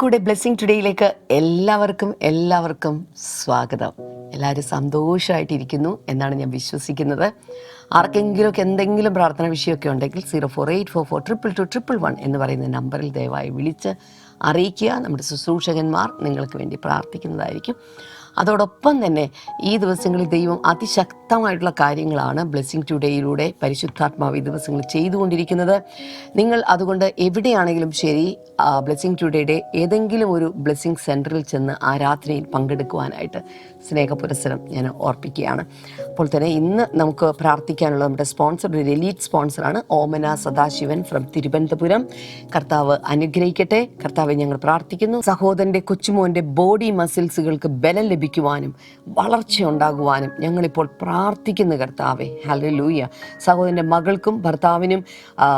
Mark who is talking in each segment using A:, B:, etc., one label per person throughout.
A: കൂടെ ബ്ലെസ്സിങ് ടുഡേയിലേക്ക് എല്ലാവർക്കും എല്ലാവർക്കും സ്വാഗതം. എല്ലാവരും സന്തോഷമായിട്ടിരിക്കുന്നു എന്നാണ് ഞാൻ വിശ്വസിക്കുന്നത്. ആർക്കെങ്കിലുമൊക്കെ എന്തെങ്കിലും പ്രാർത്ഥന വിഷയമൊക്കെ ഉണ്ടെങ്കിൽ zero four eight four four triple two triple one എന്ന് പറയുന്ന നമ്പറിൽ ദയവായി വിളിച്ച് അറിയിക്കുക. നമ്മുടെ ശുശ്രൂഷകന്മാർ നിങ്ങൾക്ക് വേണ്ടി പ്രാർത്ഥിക്കുന്നതായിരിക്കും. അതോടൊപ്പം തന്നെ ഈ ദിവസങ്ങളിൽ ദൈവം അതിശക്തമായിട്ടുള്ള കാര്യങ്ങളാണ് ബ്ലെസ്സിങ് ടുഡേയിലൂടെ പരിശുദ്ധാത്മാവ് ഈ ദിവസങ്ങളിൽ ചെയ്തുകൊണ്ടിരിക്കുന്നത്. നിങ്ങൾ അതുകൊണ്ട് എവിടെയാണെങ്കിലും ശരി ബ്ലെസ്സിങ് ടുഡേയുടെ ഏതെങ്കിലും ഒരു ബ്ലെസ്സിങ് സെന്ററിൽ ചെന്ന് രാത്രിയിൽ പങ്കെടുക്കുവാനായിട്ട് സ്നേഹപുരസരം ഞാൻ ഓർപ്പിക്കുകയാണ്. അപ്പോൾ തന്നെ ഇന്ന് നമുക്ക് പ്രാർത്ഥിക്കാനുള്ള നമ്മുടെ സ്പോൺസർ ഒരു എലീറ്റ് സ്പോൺസറാണ് ഓമന സദാശിവൻ ഫ്രം തിരുവനന്തപുരം. കർത്താവ് അനുഗ്രഹിക്കട്ടെ. കർത്താവെ ഞങ്ങൾ പ്രാർത്ഥിക്കുന്നു. സഹോദരന്റെ കൊച്ചുമോന്റെ ബോഡി മസിൽസുകൾക്ക് ബലം ലഭിക്കുവാനും വളർച്ച ഉണ്ടാകുവാനും ഞങ്ങളിപ്പോൾ പ്രാർത്ഥിക്കുന്നു കർത്താവെ. ഹലോ ലൂയ സഹോദരന്റെ മകൾക്കും ഭർത്താവിനും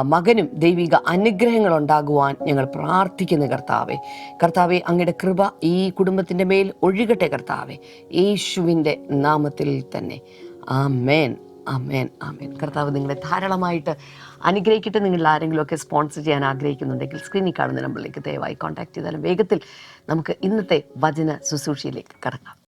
A: മകനും ദൈവിക അനുഗ്രഹങ്ങൾ ഉണ്ടാകുവാൻ ഞങ്ങൾ പ്രാർത്ഥിക്കുന്നു കർത്താവെ. കർത്താവെ അങ്ങയുടെ കൃപ ഈ കുടുംബത്തിന്റെ മേൽ ഒഴുകട്ടെ കർത്താവെ. യേശുവിന്റെ നാമത്തിൽ തന്നെ. ആ മേൻ ആമേൻ. ആമേൻ. കർത്താവ് നിങ്ങളെ ധാരാളമായിട്ട് അനുഗ്രഹിക്കട്ടെ. നിങ്ങൾ ആരെങ്കിലുമൊക്കെ സ്പോൺസർ ചെയ്യാൻ ആഗ്രഹിക്കുന്നുണ്ടെങ്കിൽ സ്ക്രീനിൽ കാണുന്ന നമ്പറിലേക്ക് ദയവായി കോൺടാക്ട് ചെയ്താലും വേഗത്തിൽ നമുക്ക് ഇന്നത്തെ വചന ശുശ്രൂഷയിലേക്ക് കടക്കാം.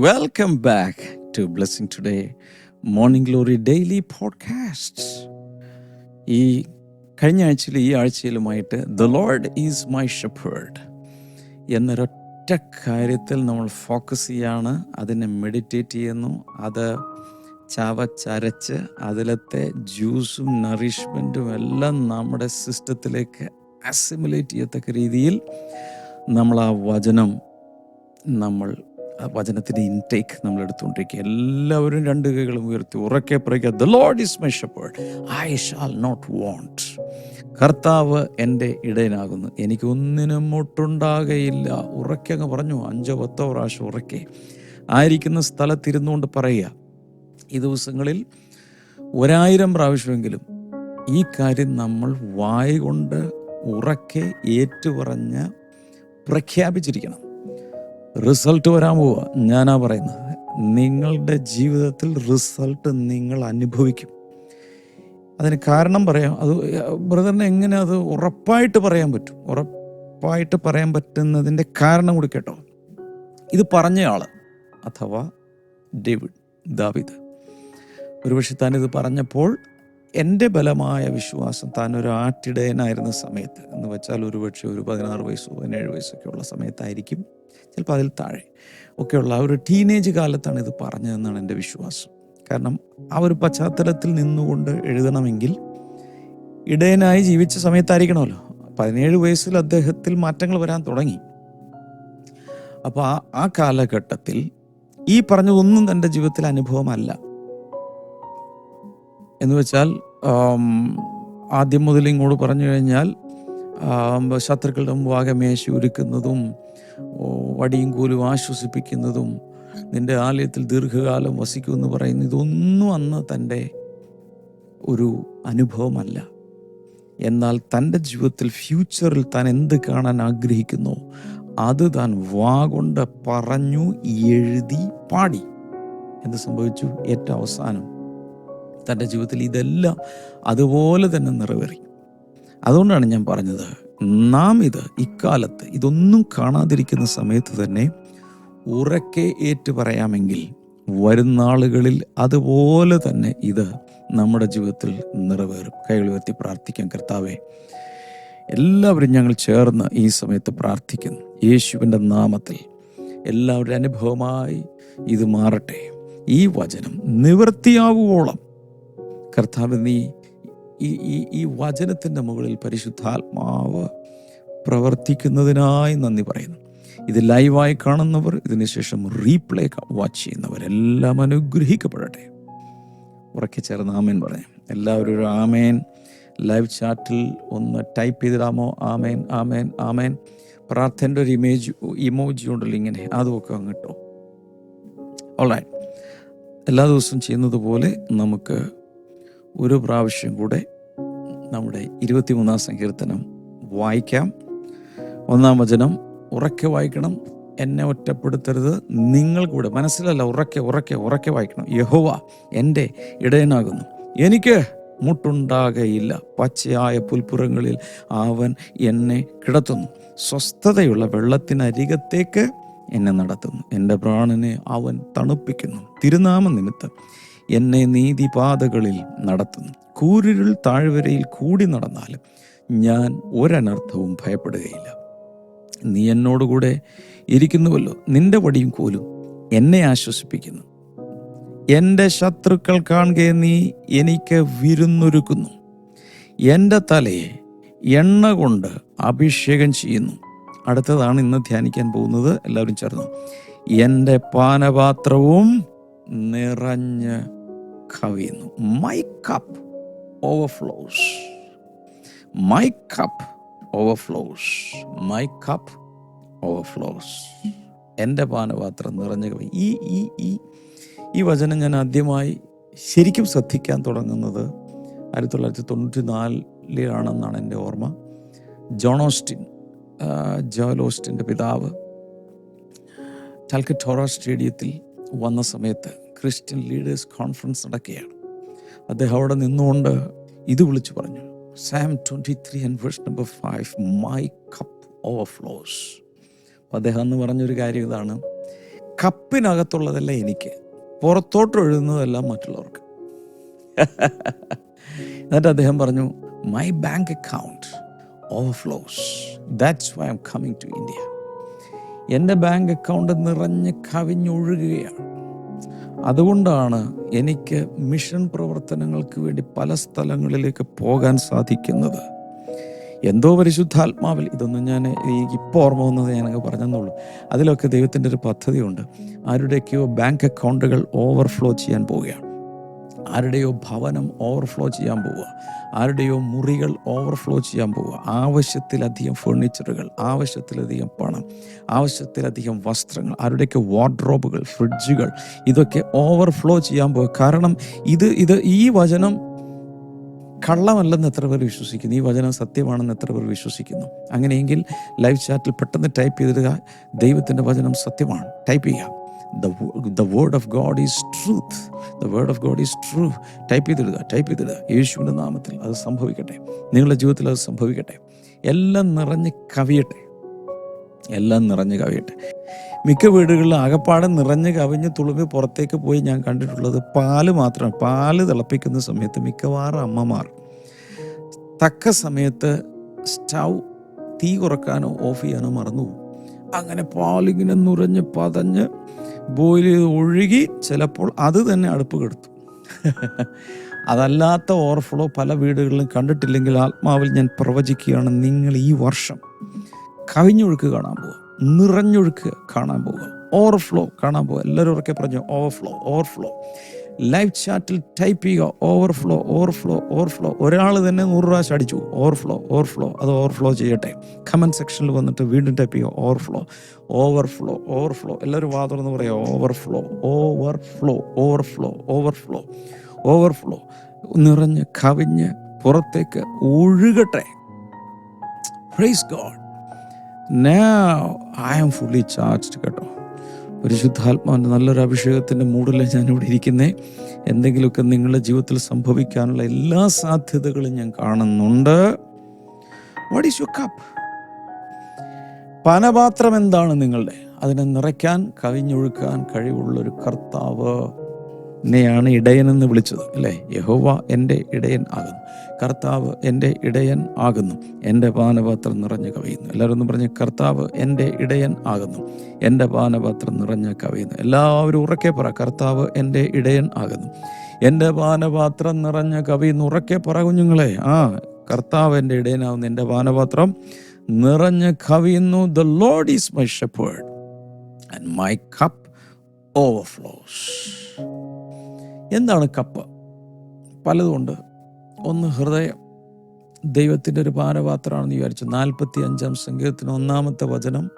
B: Welcome back to blessing today morning glory daily podcast ഈ കഴിഞ്ഞ ആഴ്ചയിലും ഈ ആഴ്ചയിലുമായിട്ട് the Lord is my shepherd എന്നൊരൊറ്റ കാര്യത്തിൽ നമ്മൾ ഫോക്കസ് ചെയ്യാണ്. അതിനെ മെഡിറ്റേറ്റ് ചെയ്യുന്നു. അത് ചവച്ചരച്ച് അതിലത്തെ ജ്യൂസും നറിഷ്മെന്റും എല്ലാം നമ്മുടെ സിസ്റ്റത്തിലേക്ക് അസിമുലേറ്റ് ചെയ്യത്തക്ക രീതിയിൽ നമ്മൾ ആ വചനം നമ്മൾ വചനത്തിന്റെ ഇൻടേക്ക് നമ്മൾ എടുത്തുകൊണ്ടിരിക്കുക. എല്ലാവരും രണ്ട് കൈകളും ഉയർത്തി ഉറക്കെ പറയുക the Lord is my shepherd I shall not want കർത്താവ് എന്റെ ഇടയനാകുന്നു. എനിക്ക് ഒന്നിനും ഉറക്കെ അങ്ങ് പറഞ്ഞു അഞ്ചോ പത്തോ പ്രാവശ്യം ഉറക്കെ. ആയിരിക്കുന്ന സ്ഥലത്തിരുന്നുകൊണ്ട് പറയുക ഈ ദിവസങ്ങളിൽ ഒരായിരം പ്രാവശ്യമെങ്കിലും ഈ കാര്യം നമ്മൾ വായ കൊണ്ട് ഉറക്കെ ഏറ്റുപറഞ്ഞ് പ്രഖ്യാപിച്ചിരിക്കണം. റിസൾട്ട് വരാൻ പോവുക ഞാനാ പറയുന്നത്. നിങ്ങളുടെ ജീവിതത്തിൽ റിസൾട്ട് നിങ്ങൾ അനുഭവിക്കും. അതിന് കാരണം പറയാം. അത് ബ്രദറിന് എങ്ങനെ അത് ഉറപ്പായിട്ട് പറയാൻ പറ്റും? ഉറപ്പായിട്ട് പറയാൻ പറ്റുന്നതിന്റെ കാരണം കൂടി കേട്ടോ. ഇത് പറഞ്ഞയാൾ അഥവാ ഡേവിഡ് ദാവിദ്. ഒരുപക്ഷെ താൻ ഇത് പറഞ്ഞപ്പോൾ എന്റെ ബലമായ വിശ്വാസം താൻ ഒരു ആട്ടിടയനായിരുന്ന സമയത്ത്. എന്ന് വെച്ചാൽ ഒരുപക്ഷെ ഒരു പതിനാറ് വയസ്സോ പതിനേഴ് വയസ്സൊക്കെ ഉള്ള സമയത്തായിരിക്കും. ചിലപ്പോൾ അതിൽ താഴെ ഒക്കെയുള്ള ഒരു ടീനേജ് കാലത്താണ് ഇത് പറഞ്ഞതെന്നാണ് എന്റെ വിശ്വാസം. കാരണം ആ ഒരു പശ്ചാത്തലത്തിൽ നിന്നുകൊണ്ട് എഴുതണമെങ്കിൽ ഇടയനായി ജീവിച്ച സമയത്തായിരിക്കണമല്ലോ. പതിനേഴ് വയസ്സിൽ അദ്ദേഹത്തിൽ മാറ്റങ്ങൾ വരാൻ തുടങ്ങി. അപ്പോൾ ആ ആ കാലഘട്ടത്തിൽ ഈ പറഞ്ഞതൊന്നും തന്റെ ജീവിതത്തിൽ അനുഭവമല്ല. എന്ന് വെച്ചാൽ ആദ്യം മുതൽ ഇങ്ങോട്ട് പറഞ്ഞു കഴിഞ്ഞാൽ ശത്രുക്കളുടെ മുമ്പാകെ മേശ ഒരുക്കുന്നതും വടിയും കൂലും ആശ്വസിപ്പിക്കുന്നതും നിന്റെ ആലയത്തിൽ ദീർഘകാലം വസിക്കുമെന്ന് പറയുന്ന ഇതൊന്നും അന്ന് തന്റെ ഒരു അനുഭവമല്ല. എന്നാൽ തന്റെ ജീവിതത്തിൽ ഫ്യൂച്ചറിൽ താൻ എന്ത് കാണാൻ ആഗ്രഹിക്കുന്നു അത് താൻ വാ കൊണ്ട് പറഞ്ഞു എഴുതി പാടി. എന്ത് സംഭവിച്ചു? ഏറ്റവും അവസാനം. തന്റെ ജീവിതത്തിൽ ഇതെല്ലാം അതുപോലെ തന്നെ നിറവേറി. അതുകൊണ്ടാണ് ഞാൻ പറഞ്ഞത് നാം ഇത് ഇക്കാലത്ത് ഇതൊന്നും കാണാതിരിക്കുന്ന സമയത്ത് തന്നെ ഉറക്കെ ഏറ്റു പറയാമെങ്കിൽ വരുന്ന അതുപോലെ തന്നെ ഇത് നമ്മുടെ ജീവിതത്തിൽ നിറവേറും. കൈകൾ ഉയർത്തി പ്രാർത്ഥിക്കാൻ കർത്താവെ. എല്ലാവരും ഞങ്ങൾ ചേർന്ന് ഈ സമയത്ത് പ്രാർത്ഥിക്കുന്നു. യേശുവിന്റെ നാമത്തിൽ എല്ലാവരുടെ അനുഭവമായി ഇത് മാറട്ടെ. ഈ വചനം നിവൃത്തിയാവുവോളം കർത്താവ് നീ ഈ ഈ ഈ വചനത്തിന്റെ മുകളിൽ പരിശുദ്ധാത്മാവ് പ്രവർത്തിക്കുന്നതിനായി നന്ദി പറയുന്നു. ഇത് ലൈവായി കാണുന്നവർ ഇതിനുശേഷം റീപ്ലേ വാച്ച് ചെയ്യുന്നവരെല്ലാം അനുഗ്രഹിക്കപ്പെടട്ടെ. ഉറക്കി ചേർന്ന് ആമേൻ പറയാം എല്ലാവരും ഒരു ആമേൻ. ലൈവ് ചാറ്റിൽ ഒന്ന് ടൈപ്പ് ചെയ്തിടാമോ? ആമേൻ ആമേൻ ആമേൻ. പ്രാർത്ഥന്റെ ഒരു ഇമേജ് ഇമോജി ഉണ്ടല്ലോ ഇങ്ങനെ അതുമൊക്കെ അങ്ങ് ഓൾ ഓൾറൈറ്റ് എല്ലാ ദിവസവും ചെയ്യുന്നത് പോലെ നമുക്ക് ഒരു പ്രാവശ്യം കൂടെ നമ്മുടെ ഇരുപത്തിമൂന്നാം സങ്കീർത്തനം വായിക്കാം. ഒന്നാം വചനം ഉറക്കെ വായിക്കണം എന്നെ ഒറ്റപ്പെടുത്തരുത്. നിങ്ങൾ കൂടെ മനസ്സിലല്ല ഉറക്കെ ഉറക്കെ ഉറക്കെ വായിക്കണം. യഹോവ എന്റെ ഇടയനാകുന്നു. എനിക്ക് മുട്ടുണ്ടാകയില്ല. പച്ചയായ പുൽപ്പുറങ്ങളിൽ അവൻ എന്നെ കിടത്തുന്നു. സ്വസ്ഥതയുള്ള വെള്ളത്തിനരികത്തേക്ക് എന്നെ നടത്തുന്നു. എന്റെ പ്രാണനെ അവൻ തണുപ്പിക്കുന്നു. തിരുനാമ നിമിത്തം എന്നെ നീതിപാതകളിൽ നടത്തുന്നു. കൂരിരുൾ താഴ്വരയിൽ കൂടി നടന്നാലും ഞാൻ ഒരനർത്ഥവും ഭയപ്പെടുകയില്ല. നീ എന്നോടുകൂടെ ഇരിക്കുന്നുവല്ലോ. നിന്റെ വടിയും കോലും എന്നെ ആശ്വസിപ്പിക്കുന്നു. എന്റെ ശത്രുക്കൾ കാണുക നീ എനിക്ക് വിരുന്നൊരുക്കുന്നു. എന്റെ തലയെ എണ്ണ കൊണ്ട് അഭിഷേകം ചെയ്യുന്നു. അടുത്തതാണ് ഇന്ന് ധ്യാനിക്കാൻ പോകുന്നത്. എല്ലാവരും ചേർന്നു. എന്റെ പാനപാത്രവും നിറഞ്ഞ് കവിയുന്നു. My cup overflows my cup overflows my cup overflows എന്റെ പാനപാത്രം നിറഞ്ഞ കവി. ഈ ഈ ഈ ഈ വചനം ഞാൻ ആദ്യമായി ശരിക്കും ശ്രദ്ധിക്കാൻ തുടങ്ങുന്നത് ആയിരത്തി തൊള്ളായിരത്തി തൊണ്ണൂറ്റി നാലിലാണെന്നാണ് എന്റെ ഓർമ്മ. ജോൺ ഓസ്റ്റിൻ ജോൽ ഓസ്റ്റിന്റെ പിതാവ് ചൽക്കറ്റോറ സ്റ്റേഡിയത്തിൽ വന്ന സമയത്ത് ക്രിസ്ത്യൻ ലീഡേഴ്സ് കോൺഫറൻസ് നടക്കുകയാണ്. അദ്ദേഹം അവിടെ നിന്നുകൊണ്ട് ഇത് വിളിച്ചു പറഞ്ഞു. Psalm twenty three and verse number five my cup overflows അദ്ദേഹം എന്ന് പറഞ്ഞൊരു കാര്യം ഇതാണ്. കപ്പിനകത്തുള്ളതല്ല എനിക്ക് പുറത്തോട്ട് ഒഴുകുന്നതെല്ലാം മറ്റുള്ളവർക്ക്. എന്നിട്ട് അദ്ദേഹം പറഞ്ഞു my bank account overflows that's why I'm coming to India എന്റെ ബാങ്ക് അക്കൗണ്ട് നിറഞ്ഞ് കവിഞ്ഞൊഴുകുകയാണ്. അതുകൊണ്ടാണ് എനിക്ക് മിഷൻ പ്രവർത്തനങ്ങൾക്ക് വേണ്ടി പല സ്ഥലങ്ങളിലേക്ക് പോകാൻ സാധിക്കുന്നത്. എന്തോ പരിശുദ്ധാത്മാവിൽ ഇതൊന്നും ഞാൻ ഇപ്പോൾ ഓർമ്മ വന്നത് ഞാനങ്ങ് പറഞ്ഞെന്നുള്ളൂ അതിലൊക്കെ ദൈവത്തിന്റെ ഒരു പദ്ധതിയുണ്ട്. ആരുടെയൊക്കെയോ ബാങ്ക് അക്കൗണ്ടുകൾ ഓവർഫ്ലോ ചെയ്യാൻ പോവുകയാണ്. ആരുടെയോ ഭവനം ഓവർഫ്ലോ ചെയ്യാൻ പോവുക. ആരുടെയോ മുറികൾ ഓവർഫ്ലോ ചെയ്യാൻ പോവുക. ആവശ്യത്തിലധികം ഫേർണിച്ചറുകൾ ആവശ്യത്തിലധികം പണം ആവശ്യത്തിലധികം വസ്ത്രങ്ങൾ ആരുടെയൊക്കെ വാർഡ്രോബുകൾ ഫ്രിഡ്ജുകൾ ഇതൊക്കെ ഓവർഫ്ലോ ചെയ്യാൻ പോവുക. കാരണം ഇത് ഇത് ഈ വചനം കള്ളമല്ലെന്ന് എത്ര പേർ വിശ്വസിക്കുന്നു? ഈ വചനം സത്യമാണെന്ന് എത്ര പേർ വിശ്വസിക്കുന്നു? അങ്ങനെയെങ്കിൽ ലൈവ് ചാറ്റിൽ പെട്ടെന്ന് ടൈപ്പ് ചെയ്തിടുക. ദൈവത്തിന്റെ വചനം സത്യമാണ്. ടൈപ്പ് ചെയ്യുക. The word of God is truth the word of God is true type ചെയ്തിടുക type ചെയ്തിടുക. യേശുവിന്റെ നാമത്തിൽ അത് സംഭവിക്കട്ടെ. നിങ്ങളുടെ ജീവിതത്തിൽ അത് സംഭവിക്കട്ടെ. എല്ലാം നിറഞ്ഞ് കവിയട്ടെ. എല്ലാം നിറഞ്ഞ് കവിയട്ടെ. മിക്ക വീടുകളിലും അകപ്പാടെ നിറഞ്ഞ് കവിഞ്ഞ് തുളുമ്പി പുറത്തേക്ക് പോയി ഞാൻ കണ്ടിട്ടുള്ളത് പാൽ മാത്രമാണ് പാൽ തിളപ്പിക്കുന്ന സമയത്ത് മിക്കവാറും അമ്മമാർ തക്ക സമയത്ത് സ്റ്റൗ തീ കുറക്കാനോ ഓഫ് ചെയ്യാനോ മറന്നു പോകും അങ്ങനെ പാലിങ്ങനെ നുരഞ്ഞ് പതഞ്ഞ് ബോയിൽ ചെയ്ത് ഒഴുകി ചിലപ്പോൾ അത് തന്നെ അടുപ്പ് കെടുത്തു. അതല്ലാത്ത ഓവർഫ്ലോ പല വീടുകളിലും കണ്ടിട്ടില്ലെങ്കിൽ ആത്മാവിൽ ഞാൻ പ്രവചിക്കുകയാണ് നിങ്ങൾ ഈ വർഷം കവിഞ്ഞൊഴുക്ക് കാണാൻ പോവുക നിറഞ്ഞൊഴുക്ക് കാണാൻ പോവുക ഓവർഫ്ലോ കാണാൻ പോവുക. എല്ലാവരും ഉറക്കെ പറഞ്ഞു ഓവർഫ്ലോ ഓവർഫ്ലോ ലൈവ് ചാറ്റിൽ ടൈപ്പ് ചെയ്യുക. ഓവർഫ്ലോ ഓവർഫ്ലോ ഓവർഫ്ലോ ഒരാൾ തന്നെ നൂറ് പ്രാവശ്യം അടിച്ചു. ഓവർഫ്ലോ ഓവർഫ്ലോ അത് ഓവർഫ്ലോ ചെയ്യട്ടെ. കമന്റ് സെക്ഷനിൽ വന്നിട്ട് വീണ്ടും ടൈപ്പ് ചെയ്യുക. ഓവർഫ്ലോ ഓവർഫ്ലോ ഓവർഫ്ലോ എല്ലാവരും വാ എന്ന് പറയുക overflow overflow overflow overflow overflow നിറഞ്ഞ് കവിഞ്ഞ് പുറത്തേക്ക് ഒഴുകട്ടെ. Praise God now I am fully charged കേട്ടോ. പരിശുദ്ധാത്മാവിന്റെ നല്ലൊരു അഭിഷേകത്തിന്റെ മൂടല്ല ഞാനിവിടെ ഇരിക്കുന്നേ. എന്തെങ്കിലുമൊക്കെ നിങ്ങളുടെ ജീവിതത്തിൽ സംഭവിക്കാനുള്ള എല്ലാ സാധ്യതകളും ഞാൻ കാണുന്നുണ്ട്. വാട്ട് ഈസ് യുവർ കപ്പ് പാനപാത്രം എന്താണ് നിങ്ങളുടെ? അതിനെ നിറയ്ക്കാൻ കവിഞ്ഞൊഴുക്കാൻ കഴിവുള്ളൊരു കർത്താവ്. എന്നെയാണ് ഇടയനെന്ന് വിളിച്ചത് അല്ലേ? യഹോവ എന്റെ ഇടയൻ ആകുന്നു. കർത്താവ് എന്റെ ഇടയൻ ആകുന്നു. എന്റെ പാനപാത്രം നിറഞ്ഞു കവിയുന്നു. എല്ലാവരും ഒന്ന് പറഞ്ഞ് കർത്താവ് എന്റെ ഇടയൻ ആകുന്നു. എന്റെ പാനപാത്രം നിറഞ്ഞ് കവിയുന്നു. എല്ലാവരും ഉറക്കെ പറ കർത്താവ് എന്റെ ഇടയൻ ആകുന്നു. എന്റെ പാനപാത്രം നിറഞ്ഞ കവിയുന്നു. ഉറക്കെ പറ കുഞ്ഞുങ്ങളെ. ആ കർത്താവ് എന്റെ ഇടയനാകുന്നു എന്റെ പാനപാത്രം നിറഞ്ഞ് കവിയുന്നു. The Lord is my shepherd and my cup overflows എന്താണ് കപ്പ്? പലതുമുണ്ട്. ഒന്ന് ഹൃദയം. ദൈവത്തിന്റെ ഒരു പാനപാത്രമാണെന്ന് വിചാരിച്ചു. നാൽപ്പത്തി അഞ്ചാം സംഗീതത്തിന് ഒന്നാമത്തെ വചനം.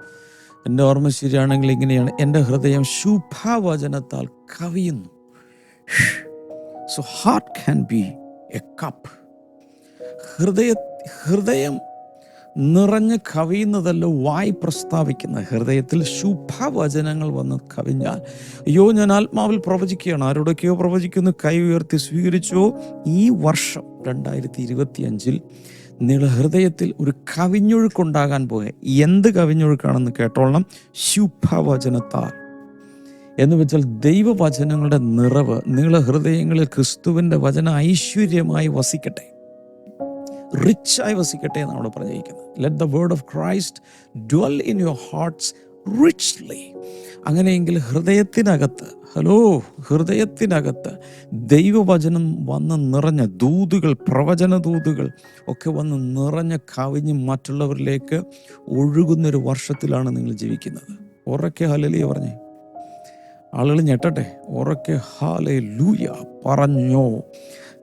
B: എന്റെ ഓർമ്മ ശരിയാണെങ്കിൽ ഇങ്ങനെയാണ്. എന്റെ ഹൃദയം ശുഭവചനത്താൽ കവിയുന്നു. So heart can be a cup ഹൃദയ ഹൃദയം നിറഞ്ഞ് കവിയുന്നതല്ല വായി പ്രസ്താവിക്കുന്ന ഹൃദയത്തിൽ ശുഭവചനങ്ങൾ വന്ന് കവിഞ്ഞാൽ. അയ്യോ ഞാൻ ആത്മാവിൽ പ്രവചിക്കുകയാണ്. ആരോടൊക്കെയോ പ്രവചിക്കുന്നു കൈ ഉയർത്തി സ്വീകരിച്ചോ. ഈ വർഷം രണ്ടായിരത്തി ഇരുപത്തി അഞ്ചിൽ നിങ്ങളുടെ ഹൃദയത്തിൽ ഒരു കവിഞ്ഞൊഴുക്കുണ്ടാകാൻ പോകെ എന്ത് കവിഞ്ഞൊഴുക്കാണെന്ന് കേട്ടോളണം. ശുഭവചനത്താൽ. എന്ന് വെച്ചാൽ ദൈവവചനങ്ങളുടെ നിറവ് നിങ്ങളുടെ ഹൃദയങ്ങളിൽ ക്രിസ്തുവിന്റെ വചന ഐശ്വര്യമായി വസിക്കട്ടെ. റിച്ചായി വസിക്കട്ടെ എന്നാണ് അവിടെ പറഞ്ഞിരിക്കുന്നത്. Let the word of Christ dwell in your hearts richly അങ്ങനെയെങ്കിൽ ഹൃദയത്തിനകത്ത് ഹലോ ഹൃദയത്തിനകത്ത് ദൈവവചനം വന്ന് നിറഞ്ഞ ദൂതുകൾ പ്രവചന ദൂതുകൾ ഒക്കെ വന്ന് നിറഞ്ഞ കവിഞ്ഞ് മറ്റുള്ളവരിലേക്ക് ഒഴുകുന്നൊരു വർഷത്തിലാണ് നിങ്ങൾ ജീവിക്കുന്നത്. ഉറക്കെ ഹലലിയ പറഞ്ഞേ. ആളുകൾ ഞെട്ടട്ടെ. ഉറക്കെ ഹാലേ ലൂയ പറഞ്ഞോ.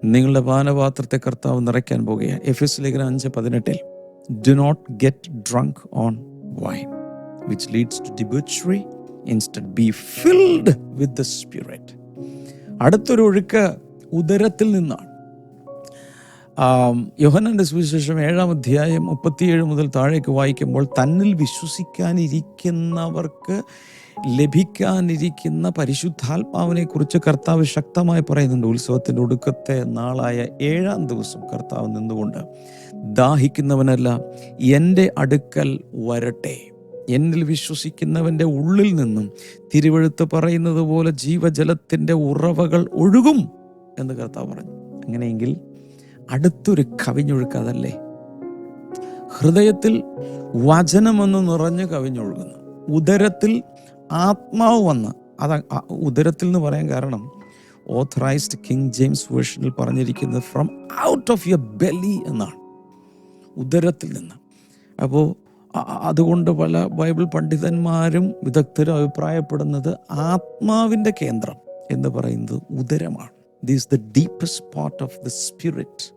B: നിങ്ങളുടെ പാനപാത്രത്തെ കർത്താവ് നിറയ്ക്കാൻ പോകുകയാണ്. എഫ് എസ് ലേഖനം അഞ്ച് പതിനെട്ടിൽ do not get drunk on wine which leads to debauchery instead be filled with the Spirit അടുത്തൊരു ഒഴുക്ക് ഉദരത്തിൽ നിന്നാണ്. യോഹനന്റെ സുവിശേഷം ഏഴാം അധ്യായം മുപ്പത്തിയേഴ് മുതൽ താഴേക്ക് വായിക്കുമ്പോൾ തന്നിൽ വിശ്വസിക്കാനിരിക്കുന്നവർക്ക് ലഭിക്കാനിരിക്കുന്ന പരിശുദ്ധാത്മാവിനെ കുറിച്ച് കർത്താവ് ശക്തമായി പറയുന്നുണ്ട്. ഉത്സവത്തിന്റെ ഒടുക്കത്തെ നാളായ ഏഴാം ദിവസം കർത്താവ് നിന്നുകൊണ്ട് ദാഹിക്കുന്നവനല്ല എന്റെ അടുക്കൽ വരട്ടെ. എന്നിൽ വിശ്വസിക്കുന്നവന്റെ ഉള്ളിൽ നിന്നും തിരുവഴുത്ത് പറയുന്നത് പോലെ ജീവജലത്തിന്റെ ഉറവകൾ ഒഴുകും എന്ന് കർത്താവ് പറഞ്ഞു. അങ്ങനെയെങ്കിൽ അടുത്തൊരു കവിഞ്ഞൊഴുക്കതല്ലേ ഹൃദയത്തിൽ വചനമെന്ന് നിറഞ്ഞു കവിഞ്ഞൊഴുകുന്നു. ഉദരത്തിൽ ആത്മാവ് വന്ന്. അത് ഉദരത്തിൽ എന്ന് പറയാൻ കാരണം ഓഥറൈസ്ഡ് കിങ് ജെയിംസ് വേർഷനിൽ പറഞ്ഞിരിക്കുന്നത് from out of your belly എന്നാണ്. ഉദരത്തിൽ നിന്ന്. അപ്പോൾ അതുകൊണ്ട് പല ബൈബിൾ പണ്ഡിതന്മാരും വിദഗ്ധരും അഭിപ്രായപ്പെടുന്നത് ആത്മാവിന്റെ കേന്ദ്രം എന്ന് പറയുന്നത് ഉദരമാണ്. This the deepest part of the spirit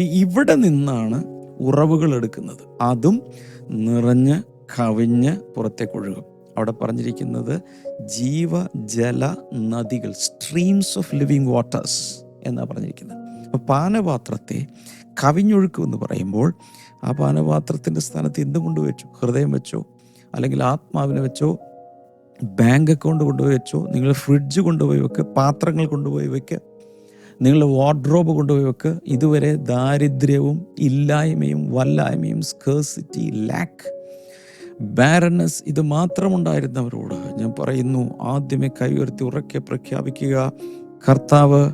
B: ഇവിടെ നിന്നാണ് ഉറവുകൾ എടുക്കുന്നത്. അതും നിറഞ്ഞ് കവിഞ്ഞ് പുറത്തേക്ക് ഒഴുകും. അവിടെ പറഞ്ഞിരിക്കുന്നത് ജീവജല നദികൾ സ്ട്രീംസ് ഓഫ് ലിവിങ് വാട്ടേഴ്സ് എന്നാണ് പറഞ്ഞിരിക്കുന്നത്. അപ്പോൾ പാനപാത്രത്തെ കവിഞ്ഞൊഴുക്കുമെന്ന് പറയുമ്പോൾ ആ പാനപാത്രത്തിന്റെ സ്ഥാനത്ത് എന്തും കൊണ്ടുവച്ചു ഹൃദയം വെച്ചോ? അല്ലെങ്കിൽ ആത്മാവിനെ വെച്ചോ? ബാങ്ക് അക്കൗണ്ട് കൊണ്ടുപോയി വെച്ചോ? നിങ്ങൾ ഫ്രിഡ്ജ് കൊണ്ടുപോയി വെക്ക് പാത്രങ്ങൾ കൊണ്ടുപോയി വെക്ക് നിങ്ങളുടെ വാർഡ്രോബ് കൊണ്ടുപോയി വെക്ക്. ഇതുവരെ ദാരിദ്ര്യവും ഇല്ലായ്മയും വല്ലായ്മയും സ്കേഴ്സിറ്റി ലാക്ക് ബാരനസ് ഇത് മാത്രമുണ്ടായിരുന്നവരോട് ഞാൻ പറയുന്നു ആദ്യമേ കൈ ഉയർത്തി ഉറക്കെ പ്രഖ്യാപിക്കുക. കർത്താവ്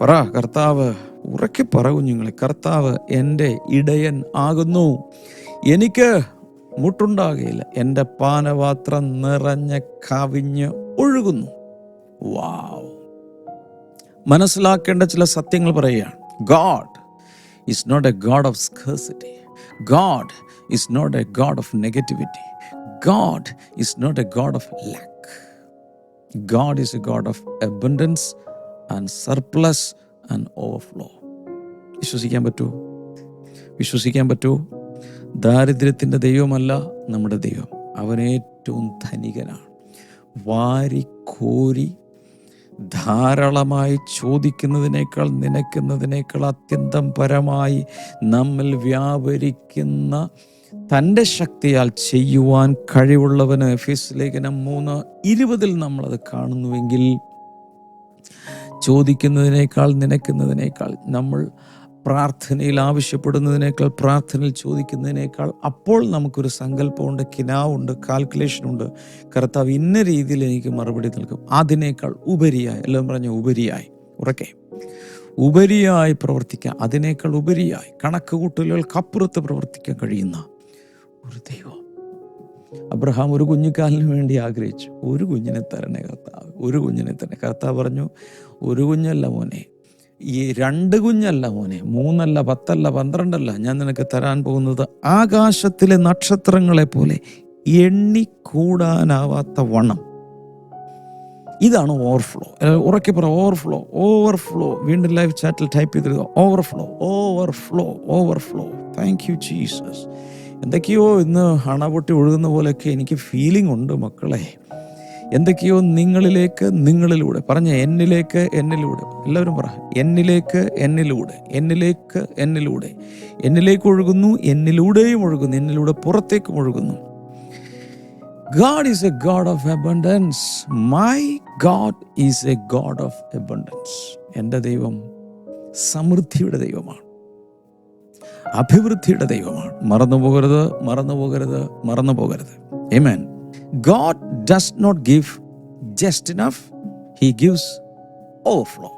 B: പറ കർത്താവ് ഉറക്കെ പറ കുഞ്ഞുങ്ങളെ കർത്താവ് എന്റെ ഇടയൻ ആകുന്നു. എനിക്ക് മുട്ടുണ്ടാകുകയില്ല എന്റെ പാനപാത്രം നിറഞ്ഞ് കവിഞ്ഞ് ഒഴുകുന്നു. വാവ്. മനസ്സിലാക്കേണ്ട ചില സത്യങ്ങൾ പറയുകയാണ്. God is not a God of scarcity. God is not a God of negativity God is not a God of lack God is a God of abundance and surplus and overflow വിശ്വസിക്കാൻ പറ്റുമോ വിശ്വസിക്കാൻ പറ്റുമോ ദാരിദ്ര്യത്തിന്റെ ദൈവമല്ല നമ്മുടെ ദൈവം. അവനേറ്റവും ധനികനാണ്. ധനികനാണ് വാരിക്കോരി ധാരാളമായി ചോദിക്കുന്നതിനേക്കാൾ നിനക്കുന്നതിനേക്കാൾ അത്യന്തം പരമായി നമ്മൾ വ്യാപരിക്കുന്ന തന്റെ ശക്തിയാൽ ചെയ്യുവാൻ കഴിവുള്ളവന് എഫീസ് ലേഖനം മൂന്ന് ഇരുപതിൽ നമ്മളത് കാണുന്നുവെങ്കിൽ ചോദിക്കുന്നതിനേക്കാൾ നിനക്കുന്നതിനേക്കാൾ നമ്മൾ പ്രാർത്ഥനയിൽ ആവശ്യപ്പെടുന്നതിനേക്കാൾ പ്രാർത്ഥനയിൽ ചോദിക്കുന്നതിനേക്കാൾ അപ്പോൾ നമുക്കൊരു സങ്കല്പമുണ്ട് കിനാവുണ്ട് കാൽക്കുലേഷനുണ്ട് കർത്താവ് ഇന്ന രീതിയിൽ എനിക്ക് മറുപടി നൽകും. അതിനേക്കാൾ ഉപരിയായി എല്ലാം പറഞ്ഞ ഉപരിയായി. ഉറക്കെ. ഉപരിയായി പ്രവർത്തിക്കാം. അതിനേക്കാൾ ഉപരിയായി. കണക്ക് കൂട്ടലുകൾക്കപ്പുറത്ത് പ്രവർത്തിക്കാൻ കഴിയുന്ന ഒരു ദൈവം. അബ്രഹാം ഒരു കുഞ്ഞിക്കാലിന് വേണ്ടി ആഗ്രഹിച്ചു. ഒരു കുഞ്ഞിനെ തരണേ കർത്താവ്. ഒരു കുഞ്ഞിനെ തന്നെ കർത്താവ് പറഞ്ഞു ഒരു കുഞ്ഞല്ല മോനെ. ഈ രണ്ട് കുഞ്ഞല്ല മോനെ. മൂന്നല്ല പത്തല്ല പന്ത്രണ്ടല്ല. ഞാൻ നിനക്ക് തരാൻ പോകുന്നത് ആകാശത്തിലെ നക്ഷത്രങ്ങളെ പോലെ എണ്ണിക്കൂടാനാവാത്ത വണ്ണം. ഇതാണ് ഓവർഫ്ലോ ഉറക്കെ പറ ഓവർഫ്ലോ ഓവർഫ്ലോ വീണ്ടും ലൈവ് ചാറ്റിൽ type ചെയ്തിരുക overflow overflow overflow thank you Jesus എന്തൊക്കെയോ ഇന്ന് അണപൊട്ടി ഒഴുകുന്ന പോലെയൊക്കെ എനിക്ക് ഫീലിംഗ് ഉണ്ട് മക്കളെ. എന്തൊക്കെയോ നിങ്ങളിലേക്ക് നിങ്ങളിലൂടെ പറഞ്ഞ എന്നിലേക്ക് എന്നിലൂടെ എല്ലാവരും പറ. എന്നിലേക്ക് എന്നിലൂടെ എന്നിലേക്ക് എന്നിലൂടെ. എന്നിലേക്ക് ഒഴുകുന്നു എന്നിലൂടെയും ഒഴുകുന്നു എന്നിലൂടെ പുറത്തേക്കും ഒഴുകുന്നു. God is a God of abundance my God is a God of abundance എന്റെ ദൈവം സമൃദ്ധിയുടെ ദൈവമാണ്. അഭിവൃദ്ധിയുടെ ദൈവമാണ്. മറന്നു പോകരുത് മറന്നു പോകരുത് മറന്നു പോകരുത്. A God does not give just enough he gives overflow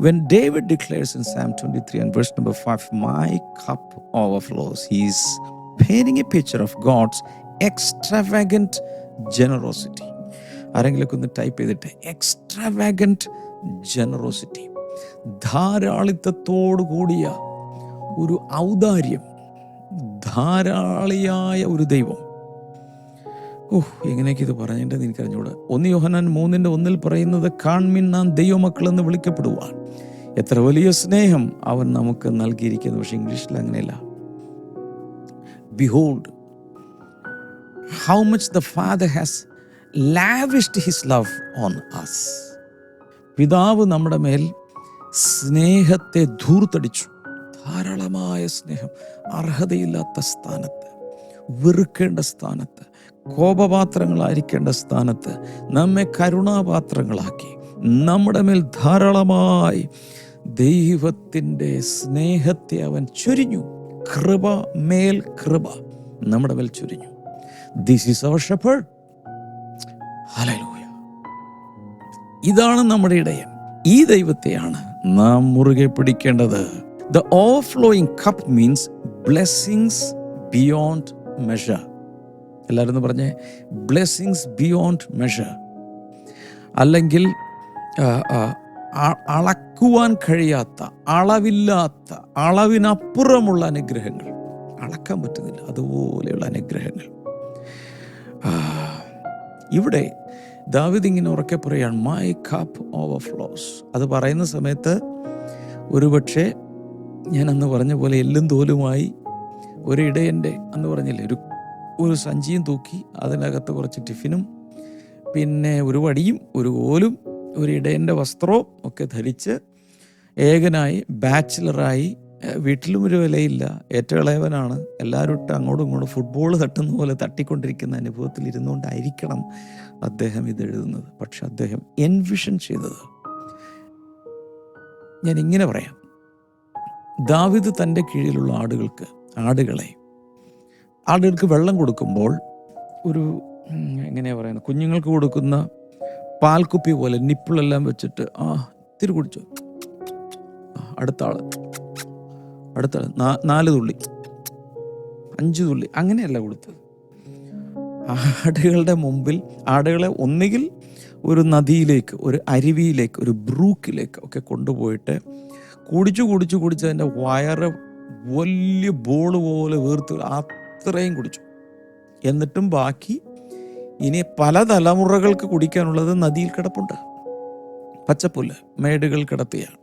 B: when David declares in Psalm twenty three and verse number five my cup overflows he's paining a picture of God's extravagant generosity type ചെയ്തിട്ട് extravagant generosity ധാരാളിത്തത്തോടു കൂടിയ ഒരു ഔദാര്യം ധാരാളിയായ ഒരു ദൈവം. ഓഹ് എങ്ങനെയൊക്കെ ഇത് പറഞ്ഞിട്ടെന്ന് എനിക്കറിഞ്ഞൂടെ. ഒന്ന് യോഹനാൻ മൂന്നിന്റെ ഒന്നിൽ പറയുന്നത് കാൺമിൻ നാം ദൈവമക്കളെന്ന് വിളിക്കപ്പെടുവാൻ. എത്ര വലിയ സ്നേഹം അവൻ നമുക്ക് നൽകിയിരിക്കുന്നു. പക്ഷെ ഇംഗ്ലീഷിൽ അങ്ങനെയല്ല. Behold how much the Father has lavished his love on us പിതാവ് നമ്മുടെ മേൽ സ്നേഹത്തെ ധൂർത്തടിച്ചു. ധാരാളമായ സ്നേഹം അർഹതയില്ലാത്ത സ്ഥാനത്ത് വെറുക്കേണ്ട സ്ഥാനത്ത് കോപപാത്രങ്ങളായിരിക്കേണ്ട സ്ഥാനത്ത് നമ്മെ കരുണാപാത്രങ്ങളാക്കി. നമ്മുടെ മേൽ ധാരാളമായി ദൈവത്തിന്റെ സ്നേഹത്തെ അവൻ ചൊരിഞ്ഞു. കൃപ മേൽ കൃപ നമ്മുടെ മേൽ ചൊരിഞ്ഞു. ദിസ് ഈസ് അവർ ഹല്ലേലൂയ ഇതാണ് നമ്മുടെ ഇടയൻ. ഈ ദൈവത്തെയാണ് നാം മുറുകെ പിടിക്കേണ്ടത്. The overflowing cup means blessings beyond measure. എല്ലാവരും ഒന്ന് പറഞ്ഞേ ബ്ലെസ്സിങ്സ് ബിയോണ്ട് മെഷർ അല്ലെങ്കിൽ അളക്കുവാൻ കഴിയാത്ത അളവില്ലാത്ത അളവിനപ്പുറമുള്ള അനുഗ്രഹങ്ങൾ. അളക്കാൻ പറ്റുന്നില്ല അതുപോലെയുള്ള അനുഗ്രഹങ്ങൾ. ഇവിടെ ദാവിദ് ഇങ്ങനെ ഉറക്കെ പറയാണ് മൈ കപ്പ് ഓവർഫ്ലോസ് അത് പറയുന്ന സമയത്ത് ഒരുപക്ഷെ ഞാൻ അന്ന് പറഞ്ഞ പോലെ എല്ലും തോലുമായി ഒരിടയന്റെ അന്ന് പറഞ്ഞില്ലേ ഒരു ഒരു സഞ്ചിയും തൂക്കി അതിനകത്ത് കുറച്ച് ടിഫിനും പിന്നെ ഒരു വടിയും ഒരു കോലും ഒരു ഇടയന്റെ വസ്ത്രവും ഒക്കെ ധരിച്ച് ഏകനായി ബാച്ചിലറായി വീട്ടിലും ഒരു വിലയില്ല ഏറ്റവും ഇളയവനാണ് എല്ലാവരും ഇട്ട് അങ്ങോട്ടും ഇങ്ങോട്ടും ഫുട്ബോൾ തട്ടുന്ന പോലെ തട്ടിക്കൊണ്ടിരിക്കുന്ന അനുഭവത്തിൽ ഇരുന്നുകൊണ്ടായിരിക്കണം അദ്ദേഹം ഇത് എഴുതുന്നത്. പക്ഷെ അദ്ദേഹം എൻവിഷൻ ചെയ്തത്. ഞാൻ ഇങ്ങനെ പറയാം. ദാവിദ് തന്റെ കീഴിലുള്ള ആടുകൾക്ക് ആടുകളെ ആടുകൾക്ക് വെള്ളം കൊടുക്കുമ്പോൾ ഒരു എങ്ങനെയാണ് എങ്ങനെയാ പറയുന്നത്? കുഞ്ഞുങ്ങൾക്ക് കൊടുക്കുന്ന പാൽക്കുപ്പി പോലെ നിപ്പിളെല്ലാം വെച്ചിട്ട് ആ ഇത്തിരി കുടിച്ചു. അടുത്ത ആൾ. അടുത്ത ആൾ. നാല് തുള്ളി. അഞ്ച് തുള്ളി. അങ്ങനെയല്ല കൊടുത്തത്. ആടുകളുടെ മുമ്പിൽ ആടുകളെ ഒന്നുകിൽ ഒരു നദിയിലേക്ക് ഒരു അരുവിയിലേക്ക് ഒരു ബ്രൂക്കിലേക്ക് ഒക്കെ കൊണ്ടുപോയിട്ട് കുടിച്ചു കുടിച്ചു കുടിച്ച് അതിന്റെ വയറ് വലിയ ബോൾ പോലെ വീർത്ത്. അത്രയും കുടിച്ചു. എന്നിട്ടും ബാക്കി ഇനി പല തലമുറകൾക്ക് കുടിക്കാനുള്ളത് നദിയിൽ കിടപ്പുണ്ട്. പച്ചപ്പുല്ല് മേടുകൾ കിടത്തിയാണ്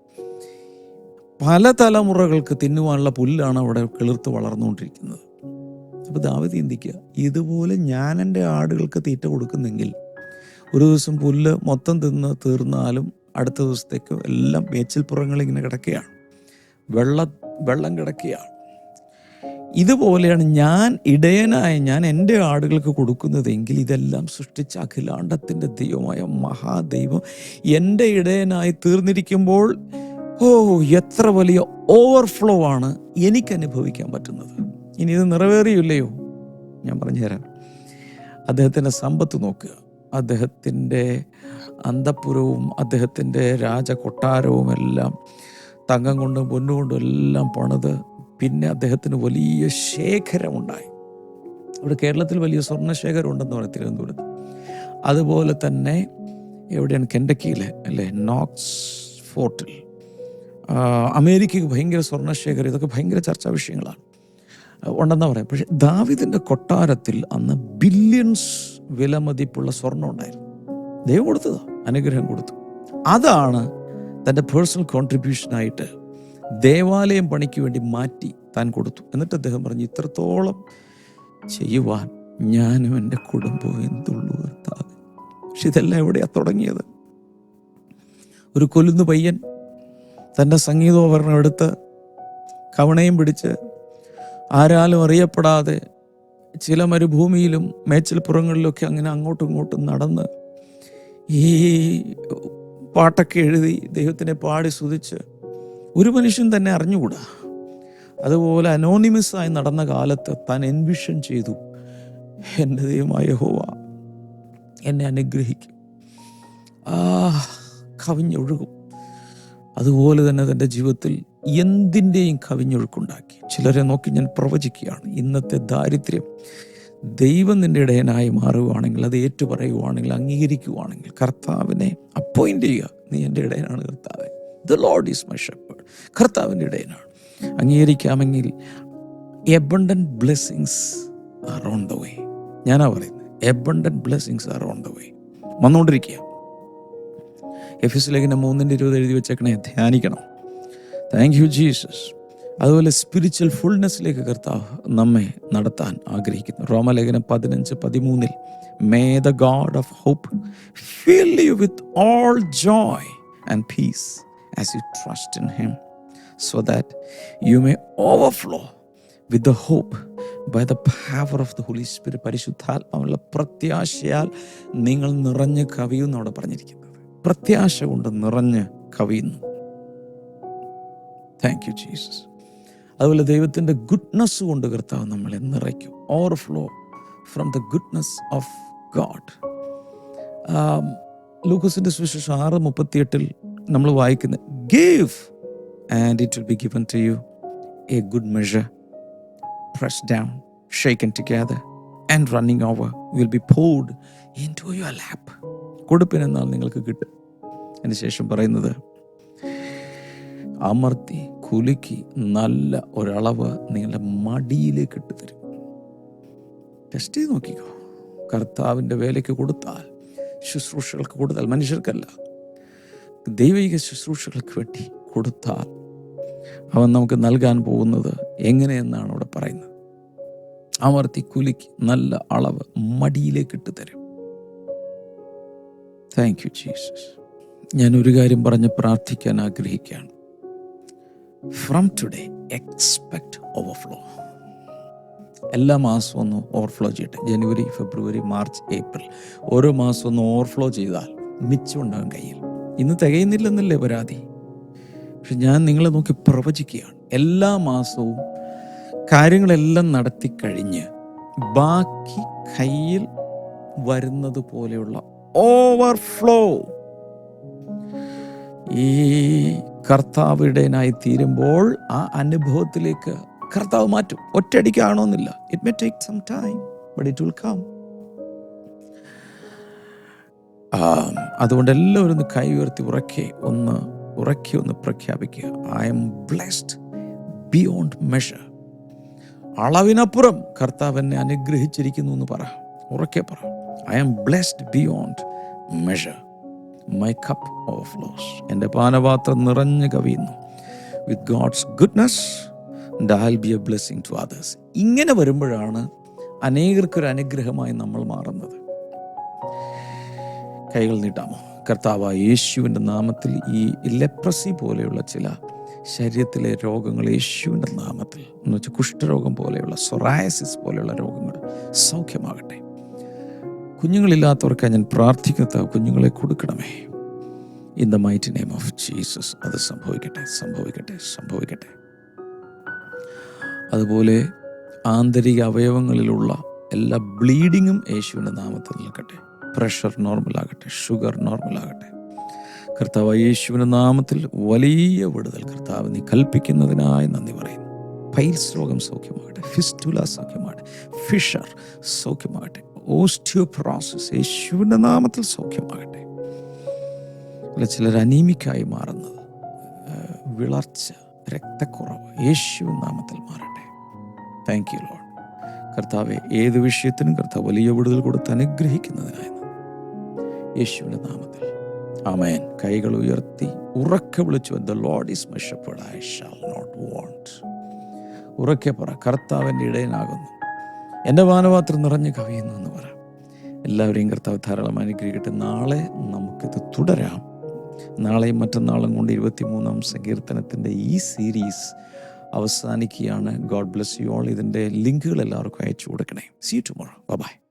B: പല തലമുറകൾക്ക് തിന്നുവാനുള്ള പുല്ലാണ് അവിടെ കിളിർത്ത് വളർന്നുകൊണ്ടിരിക്കുന്നത്. അപ്പോൾ ദാവതി ചിന്തിക്കുക ഇതുപോലെ ഞാൻ എന്റെ ആടുകൾക്ക് തീറ്റ കൊടുക്കുന്നെങ്കിൽ ഒരു ദിവസം പുല്ല് മൊത്തം തിന്ന് തീർന്നാലും അടുത്ത ദിവസത്തേക്കോ എല്ലാം മേച്ചിൽപ്പുറങ്ങൾ ഇങ്ങനെ കിടക്കുകയാണ്. വെള്ള വെള്ളം കിടക്കുകയാണ്. ഇതുപോലെയാണ് ഞാൻ ഇടയനായ ഞാൻ എന്റെ ആടുകൾക്ക് കൊടുക്കുന്നതെങ്കിൽ ഇതെല്ലാം സൃഷ്ടിച്ച അഖിലാണ്ടത്തിന്റെ ദൈവമായ മഹാദൈവം എന്റെ ഇടയനായി തീർന്നിരിക്കുമ്പോൾ ഓ എത്ര വലിയ ഓവർഫ്ലോ ആണ് എനിക്ക് അനുഭവിക്കാൻ പറ്റുന്നത്. ഇനി ഇത് നിറവേറിയില്ലയോ? ഞാൻ പറഞ്ഞുതരാം. അദ്ദേഹത്തിന്റെ സമ്പത്ത് നോക്കുക. അദ്ദേഹത്തിന്റെ അന്തപ്പുരവും അദ്ദേഹത്തിന്റെ രാജകൊട്ടാരവും എല്ലാം തങ്കം കൊണ്ടും പൊന്നുകൊണ്ടും എല്ലാം പണിത് പിന്നെ അദ്ദേഹത്തിന് വലിയ ശേഖരമുണ്ടായി. ഇവിടെ കേരളത്തിൽ വലിയ സ്വർണശേഖരം ഉണ്ടെന്ന് പറയും തിരുവനന്തപുരത്ത്. അതുപോലെ തന്നെ എവിടെയാണ്? കെൻഡക്കിയിൽ അല്ലേ? നോക്സ് ഫോർട്ടിൽ. അമേരിക്കയ്ക്ക് ഭയങ്കര സ്വർണശേഖരം ഇതൊക്കെ ഭയങ്കര ചർച്ചാ വിഷയങ്ങളാണ്. ഉണ്ടെന്നാ പറയാം. പക്ഷെ ദാവിദിന്റെ കൊട്ടാരത്തിൽ അന്ന് ബില്യൺസ് വിലമതിപ്പുള്ള സ്വർണം ഉണ്ടായിരുന്നു. ദൈവം കൊടുത്തത് അനുഗ്രഹം കൊടുത്തു. അതാണ് തന്റെ പേഴ്സണൽ കോൺട്രിബ്യൂഷനായിട്ട് ദേവാലയം പണിക്ക് വേണ്ടി മാറ്റി താൻ കൊടുത്തു. എന്നിട്ട് അദ്ദേഹം പറഞ്ഞു ഇത്രത്തോളം ചെയ്യുവാൻ ഞാനും എന്റെ കുടുംബവും എന്തുള്ളൂ കർത്താവ്. പക്ഷെ ഇതെല്ലാം എവിടെയാ തുടങ്ങിയത്? ഒരു കൊല്ലുന്ന പയ്യൻ തന്റെ സംഗീതോപകരണം എടുത്ത് കവണയും പിടിച്ച് ആരാലും അറിയപ്പെടാതെ ചില മരുഭൂമിയിലും മേച്ചിൽപ്പുറങ്ങളിലൊക്കെ അങ്ങനെ അങ്ങോട്ടും ഇങ്ങോട്ടും നടന്ന് ഈ പാട്ടൊക്കെ എഴുതി ദൈവത്തിനെ പാടി സ്തുതിച്ച് ഒരു മനുഷ്യൻ തന്നെ അറിഞ്ഞുകൂടാ. അതുപോലെ അനോണിമസായി നടന്ന കാലത്ത് താൻ എൻവിഷൻ ചെയ്തു. എന്റെ ദൈവമായ ഹോവ എന്നെ അനുഗ്രഹിക്കും. ആ കവിഞ്ഞൊഴുകും. അതുപോലെ തന്നെ തന്റെ ജീവിതത്തിൽ എന്തിന്റെയും കവിഞ്ഞൊഴുക്കുണ്ടാക്കി. ചിലരെ നോക്കി ഞാൻ പ്രവചിക്കുകയാണ്. ഇന്നത്തെ ദാരിദ്ര്യം ദൈവം നിന്റെ ഇടയനായി മാറുകയാണെങ്കിൽ അത് ഏറ്റുപറയുകയാണെങ്കിൽ അംഗീകരിക്കുകയാണെങ്കിൽ കർത്താവിനെ അപ്പോയിന്റ് ചെയ്യുക. നീ എന്റെ ഇടയനാണ് കർത്താവ്. The Lord is my shepherd കർത്താവിന്റെ ഇടയനാണ്. അംഗീകരിക്കാമെങ്കിൽ abundant blessings are on the way ഞാനാ പറയുന്നത് abundant blessings are on the way വന്നുകൊണ്ടിരിക്കുക Ephesians ലേഖനം മൂന്നിന്റെ ഇരുപത് എഴുതി വെച്ചേക്കണേ ധ്യാനിക്കണം. താങ്ക് യു ജീസസ് അതുപോലെ സ്പിരിച്വൽ ഫുൾനെസ്സിലേക്ക് കർത്താവ് നമ്മെ നടത്താൻ ആഗ്രഹിക്കുന്നു. റോമലേഖനം പതിനഞ്ച് പതിമൂന്നിൽ may the God of hope fill you with all joy and peace as you trust in him so that you may overflow with the hope by the power of the Holy Spirit പരിശുദ്ധാത്മാവുള്ള പ്രത്യാശയാൽ നിങ്ങൾ നിറഞ്ഞ് കവിയുന്നു അവിടെ പറഞ്ഞിരിക്കുന്നത് പ്രത്യാശ കൊണ്ട് നിറഞ്ഞ് കവിയുന്നു. Thank you Jesus അതുപോലെ ദൈവത്തിന്റെ ഗുഡ്നെസ് കൊണ്ട് കർത്താവ് നമ്മളെ നിറയ്ക്കും. Overflow from the goodness of God ലൂക്കസിന്റെ സുവിശേഷം ആറ് മുപ്പത്തിയെട്ടിൽ നമ്മൾ വായിക്കുന്നത് give and it will be given to you a good measure pressed down, together and running over will be poured into your lap കൊടുപ്പിനെന്നാൽ നിങ്ങൾക്ക് കിട്ടും. അതിന് ശേഷം പറയുന്നത് അമർത്തി കുലുക്കി നല്ല ഒരളവ് നിങ്ങളുടെ മടിയിലേക്ക് ഇട്ട് തരും. ടെസ്റ്റ് ചെയ്ത് നോക്കിക്കോ. കർത്താവിന്റെ വേലയ്ക്ക് കൊടുത്താൽ ശുശ്രൂഷകൾക്ക് കൊടുത്താൽ മനുഷ്യർക്കല്ല. ദൈവിക ശുശ്രൂഷകൾക്ക് വേണ്ടി കൊടുത്താൽ അവൻ നമുക്ക് നൽകാൻ പോകുന്നത് എങ്ങനെയെന്നാണ് അവിടെ പറയുന്നത്. അമർത്തി കുലിക്ക് നല്ല അളവ് മടിയിലേക്ക് ഇട്ട് തരും. താങ്ക് യു ജീസസ് ഞാൻ ഒരു കാര്യം പറഞ്ഞ് പ്രാർത്ഥിക്കാൻ ആഗ്രഹിക്കുകയാണ്. ഫ്രം ടുഡേ എക്സ്പെക്ട് ഓവർഫ്ലോ എല്ലാ മാസവും ഒന്ന് ഓവർഫ്ലോ ചെയ്യട്ടെ. ജനുവരി ഫെബ്രുവരി മാർച്ച് ഏപ്രിൽ. ഓരോ മാസവും ഒന്ന് ഓവർഫ്ലോ ചെയ്താൽ മിച്ചമുണ്ടാകും കയ്യിൽ ഇന്ന് തികയുന്നില്ലെന്നല്ലേ പരാതി? പക്ഷെ ഞാൻ നിങ്ങളെ നോക്കി പ്രവചിക്കുകയാണ്. എല്ലാ മാസവും കാര്യങ്ങളെല്ലാം നടത്തി കഴിഞ്ഞ് ബാക്കി കയ്യിൽ വരുന്നത് പോലെയുള്ള ഓവർഫ്ലോ ഈ കർത്താവിടേനായി തീരുമ്പോൾ ആ അനുഭവത്തിലേക്ക് കർത്താവ് മാറ്റും. ഒറ്റയടിക്കാണോന്നില്ല it may take some time but it will come അതുകൊണ്ട് എല്ലാവരും ഒന്ന് കൈ ഉയർത്തി ഉറക്കെ ഒന്ന് ഉറക്കി ഒന്ന് പ്രഖ്യാപിക്കുക. I M blessed beyond measure അളവിനപ്പുറം കർത്താവ് എന്നെ അനുഗ്രഹിച്ചിരിക്കുന്നു എന്ന് പറ. ഉറക്കെ പറ. I'm blessed beyond measure my cup overflows എന്റെ പാനപാത്രം നിറഞ്ഞു കവിയുന്നു. With God's goodness shall be a blessing to others ഇങ്ങനെ വരുമ്പോഴാണ് അനേകർക്കൊരു അനുഗ്രഹമായി നമ്മൾ മാറുന്നത്. കൈകൾ നീട്ടാമോ? കർത്താവ് യേശുവിന്റെ നാമത്തിൽ ഈ ലെപ്രസി പോലെയുള്ള ചില ശരീരത്തിലെ രോഗങ്ങൾ യേശുവിന്റെ നാമത്തിൽ. എന്ന് വെച്ചാൽ കുഷ്ഠരോഗം പോലെയുള്ള സൊറായസിസ് പോലെയുള്ള രോഗങ്ങൾ സൗഖ്യമാകട്ടെ. കുഞ്ഞുങ്ങളില്ലാത്തവർക്ക് ഞാൻ പ്രാർത്ഥിക്കാത്ത കുഞ്ഞുങ്ങളെ കൊടുക്കണമേ. In the mighty name of Jesus അത് സംഭവിക്കട്ടെ സംഭവിക്കട്ടെ സംഭവിക്കട്ടെ. അതുപോലെ ആന്തരിക അവയവങ്ങളിലുള്ള എല്ലാ ബ്ലീഡിങ്ങും യേശുവിന്റെ നാമത്തിൽ നിൽക്കട്ടെ. പ്രഷർ നോർമലാകട്ടെ ഷുഗർ നോർമലാകട്ടെ കർത്താവ് യേശുവിന്റെ നാമത്തിൽ വലിയ വിടുതൽ കർത്താവ് നീ കൽപ്പിക്കുന്നതിനായി നന്ദി പറയുന്നു. പൈൽസ് രോഗം സൗഖ്യമാകട്ടെ ഫിസ്റ്റുല സൗഖ്യമാകട്ടെ ഫിഷർ സൗഖ്യമാകട്ടെ. ഓസ്റ്റിയോപ്രോസസ് യേശുവിന്റെ നാമത്തിൽ സൗഖ്യമാകട്ടെ. അല്ല ചിലർ അനീമിക്കായി മാറുന്നത് വിളർച്ച രക്തക്കുറവ് യേശുവിൻ നാമത്തിൽ മാറട്ടെ. താങ്ക് യു ലോഡ് കർത്താവെ ഏത് വിഷയത്തിനും കർത്താവ് വലിയ വിടുതൽ കൊടുത്ത് അനുഗ്രഹിക്കുന്നതിനായി യേശുവിന്റെ നാമത്തിൽ. ആമേൻ കൈകൾ ഉയർത്തി ഉറക്കെ വിളിച്ചു the Lord is my shepherd I shall not want ഉറക്കെ പറ കർത്താവിന്റെ ഇടയനാകുന്നു. എന്റെ പാനപാത്രം നിറഞ്ഞ് കവിയുന്നു എന്ന് പറയാം. എല്ലാവരെയും കർത്താവ് ധാരാളം അനുഗ്രഹിക്കട്ടെ. നാളെ നമുക്കിത് തുടരാം. നാളെയും മറ്റന്നാളും കൊണ്ട് ഇരുപത്തിമൂന്നാം സങ്കീർത്തനത്തിന്റെ ഈ സീരീസ് അവസാനിക്കുകയാണ്. ഗോഡ് ബ്ലെസ് യു ഓൾ ഇതിന്റെ ലിങ്കുകൾ എല്ലാവർക്കും അയച്ചു കൊടുക്കണേ. See tomorrow bye